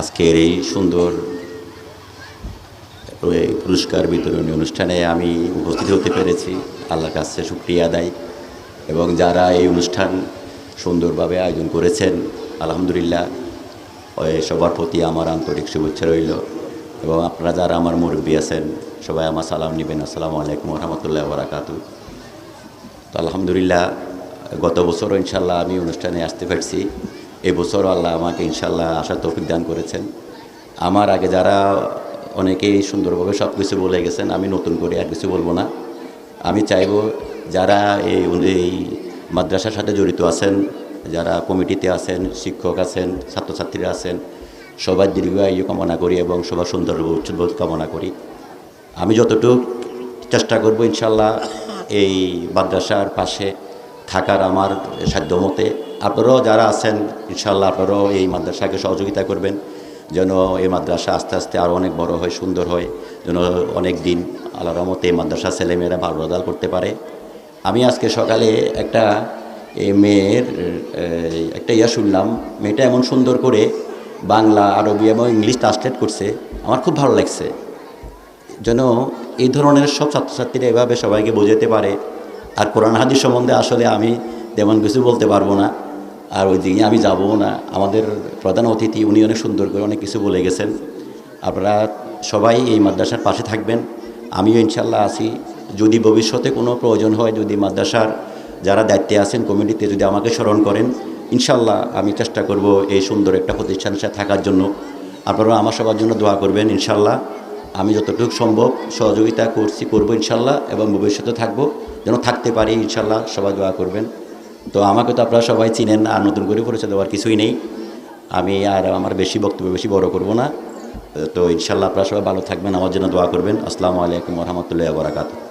আজকের এই সুন্দর পুরস্কার বিতরণী অনুষ্ঠানে আমি উপস্থিত হতে পেরেছি। আল্লাহর কাছে শুক্রিয়া আদায়। এবং যারা এই অনুষ্ঠান সুন্দরভাবে আয়োজন করেছেন, আলহামদুলিল্লাহ সবার প্রতি আমার আন্তরিক শুভেচ্ছা রইল। এবং আপনারা যারা আমার মুরব্বী আছেন, সবাই আমার সালাম নেবেন। আসসালামু আলাইকুম রহমতুল্লাহ বারাকাতু তো আলহামদুলিল্লাহ, গত বছরও ইনশাল্লাহ আমি অনুষ্ঠানে আসতে পারছি। এবছরও আল্লাহ আমাকে ইনশাল্লাহ আসার তৌফিক দান করেছেন। আমার আগে যারা অনেকেই সুন্দরভাবে সব কিছু বলে গেছেন, আমি নতুন করে আর কিছু বলব না। আমি চাইব যারা এই এই মাদ্রাসার সাথে জড়িত আছেন, যারা কমিটিতে আছেন, শিক্ষক আছেন, ছাত্রছাত্রীরা আছেন, সবার দীর্ঘায়ু কামনা করি এবং সবার সুন্দর উচ্চবোধ কামনা করি। আমি যতটুকু চেষ্টা করব ইনশাল্লাহ এই মাদ্রাসার পাশে থাকার আমার সাধ্যমতে আপনারাও যারা আছেন ইনশাল্লাহ আপনারাও এই মাদ্রাসাকে সহযোগিতা করবেন। যেন এই মাদ্রাসা আস্তে আস্তে আরও অনেক বড় হয়, সুন্দর হয়। যেন অনেক দিন আল্লাহ রহমতে এই মাদ্রাসা ছেলেমেয়েরা ভালো রেজাল্ট করতে পারে। আমি আজকে সকালে একটা এই মেয়ের একটা ইয়া শুনলাম। মেয়েটা এমন সুন্দর করে বাংলা, আরবি এবং ইংলিশ ট্রান্সলেট করছে। আমার খুব ভালো লাগছে। যেন এই ধরনের সব ছাত্রছাত্রীরা এভাবে সবাইকে বোঝাতে পারে। আর কোরআন হাদিস সম্বন্ধে আসলে আমি তেমন কিছু বলতে পারব না, আর ওই দিকে আমি যাব না। আমাদের প্রধান অতিথি, উনি অনেক সুন্দর করে অনেক কিছু বলে গেছেন। আপনারা সবাই এই মাদ্রাসার পাশে থাকবেন। আমিও ইনশাল্লাহ আছি। যদি ভবিষ্যতে কোনো প্রয়োজন হয়, যদি মাদ্রাসার যারা দায়িত্বে আছেন কমিটিতে যদি আমাকে স্মরণ করেন ইনশাল্লাহ আমি চেষ্টা করব এই সুন্দর একটা প্রতিষ্ঠানের সাথে থাকার জন্য। আপনারা আমার সবার জন্য দোয়া করবেন ইনশাল্লাহ আমি যতটুকু সম্ভব সহযোগিতা করছি, করব ইনশাল্লাহ এবং ভবিষ্যতে থাকব, যেন থাকতে পারি ইনশাল্লাহ, সবাই দোয়া করবেন। তো আমাকে তো আপনারা সবাই চিনেন আর নতুন করে পরিচয় দেওয়ার কিছুই নেই। আমি আর আমার বেশি বক্তব্য বেশি বড় করব না। তো ইনশাল্লাহ আপনারা সবাই ভালো থাকবেন, আমার জন্য দোয়া করবেন। আসসালামু আলাইকুম রহমতুল্লাহ বরাকাতু